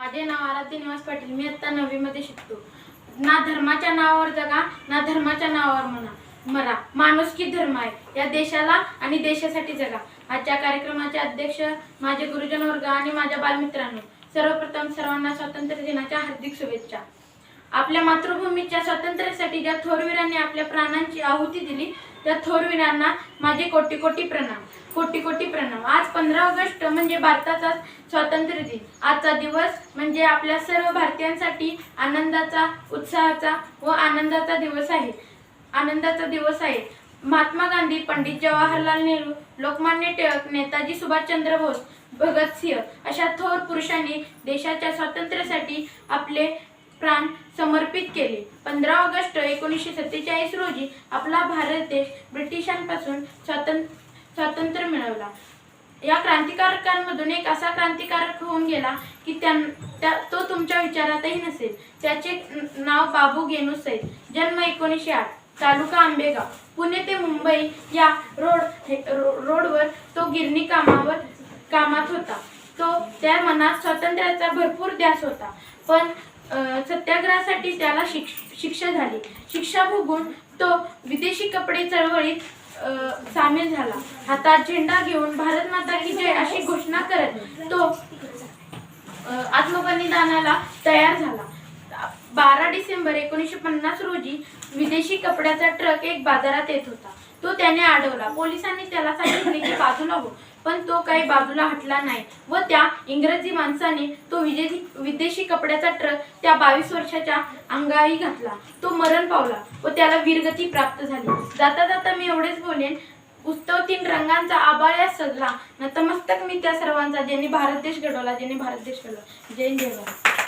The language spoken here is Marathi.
माझे नाव आराध्य निवास पाटील. मी आता नववीमध्ये शिकतो. ना धर्माच्या नावावर जगा ना धर्माच्या नावावर म्हणा. मरा. माणुसकी धर्म आहे? या देशाला आणि देशासाठी जगा. आजच्या कार्यक्रमाचे अध्यक्ष माझे गुरुजन वर्ग आणि माझ्या बालमित्रांनो सर्वप्रथम सर्वांना स्वातंत्र्य दिनाच्या हार्दिक शुभेच्छा. आपल्या मातृभूमीच्या स्वातंत्र्यासाठी ज्या थोरवीरांनी आपल्या प्राणांची आहुती दिली त्या थोरवीरांना माझे कोटी कोटी प्रणाम कोटी कोटी प्रणाम. आज पंधरा ऑगस्ट म्हणजे भारताचा स्वातंत्र्य दिन. आजचा दिवस म्हणजे आपल्या सर्व भारतीयांसाठी आनंदाचा उत्साहाचा व आनंदाचा दिवस आहे. आनंदाचा दिवस आहे. महात्मा गांधी पंडित जवाहरलाल नेहरू लोकमान्य टिळक नेताजी सुभाषचंद्र बोस भगतसिंह अशा थोर पुरुषांनी देशाच्या स्वातंत्र्यासाठी आपले प्राण समर्पित केले. पंधरा ऑगस्ट एकोणीसशे सत्तेचाळीस रोजी आपला भारत देश ब्रिटिशांपासून स्वातंत्र्य स्वातंत्र्य मिळवला. या क्रांतिकारकांमधून एक असा क्रांतिकारक होऊन गेला की त्यां त्या तो तुमच्या विचारातही नसेल. त्याचे नाव बाबू गेनू सैद. जन्म एकोणीसशे आठ तालुका आंबेगाव. पुणे ते मुंबई या रोड रोडवर तो गिरणी कामावर कामात होता. तो त्या मनात स्वातंत्र्याचा भरपूर ध्यास होता. पण सत्याग्रहासाठी त्याला शिक्ष शिक्षा झाली. शिक्षा भोगून तो विदेशी कपडे चळवळीत सामील झाला. हातात झेंडा घेऊन भारत माता की जय अशी घोषणा करत तो आत्मबलिदानाला तयार झाला. बारा डिसेंबर एकोणीसशे पन्नास रोजी विदेशी कपड्याचा ट्रक एक बाजारात येत होता. तो त्याने अडवला. पोलिसांनी त्याला सांगितले की बाजूला हो. पण तो काही बाजूला हटला नाही व त्या इंग्रजी माणसाने तो विदेशी विदेशी कपड्याचा ट्रक त्या बावीस वर्षाच्या अंगाही घातला. तो मरण पावला व त्याला वीरगती प्राप्त झाली. जाता जाता मी एवढेच बोलेन उत्सव तीन रंगांचा आबाळ्या सजला. नतमस्तक मी त्या सर्वांचा ज्यांनी भारत देश घडवला ज्यांनी भारत देश घडवला. जय जय भारत